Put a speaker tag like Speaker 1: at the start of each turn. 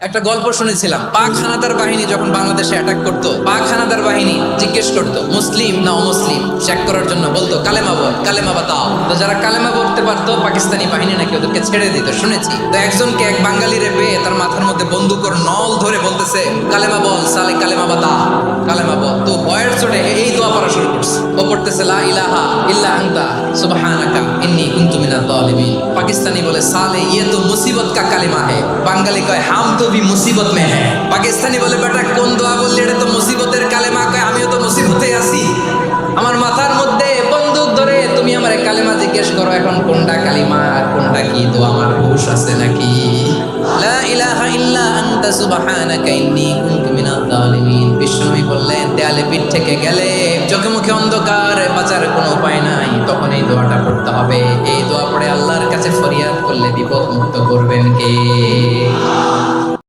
Speaker 1: একটা গল্প শুনেছিলাম পাক হানাদার বাহিনী যখন বাংলাদেশে অ্যাটাক করতো পাক হানাদার বাহিনী জিজ্ঞেস করতো, মুসলিম না অমুসলিম? চেক করার জন্য বলতো, কালেমা বল, কালেমা বা তাও তো যারা কালেমা বলতে পারতো, পাকিস্তানি বাহিনী নাকি ওদেরকে ছেড়ে দিত, শুনেছি। তো একজনকে এক বাঙালিরে পেয়ে তার মাথার মধ্যে বন্দুকর নল ধরে বলতেছে, কালেমা বল, সালে কালেমা বা বাতা কালেমা বল। তো ভয়ের চোটে এই দোয়া পড়া শুরু করছে। ও পড়তেছে, লা ইলাহা ইল্লা আন্তা, সুবহানাকা ইন্নি কুনতু মিনাল জালিমিন পাকিস্তানি বলে, সালে ইয়ে তো মুসিবত কা কালেমা হ্যায় বাঙালি কয়, হাম তো ভি মুসিবত মে হ্যাঁ পাকিস্তানি বলে, বেটা, কোন দোয়া বললি এটা তো মুসিবতের কালেমা? কয়, আমিও তো মুসিবতে আছি। আমার মাথার মধ্যে বন্দুক ধরে তুমি আমার কালেমা জিজ্ঞেস করো, এখন কোনটা কালিমা কোনটা কি? তো আমার হুশ আছে নাকি? লা ইলাহা ইল্লা আনতা, সুবহানাকা ইন্নী কুনতু মিনাজ জালিমিন বিষ্ণুই বললেন, দেয়ালে পিঠ থেকে গেলে চোখে মুখে অন্ধকার বাঁচার কোনো উপায় নাই। তখন এই দোয়াটা পড়তে হবে। এই দোয়া পড়ে আল্লাহর কাছে ফরিয়াদ করলে বিপদ মুক্ত করবেন কে?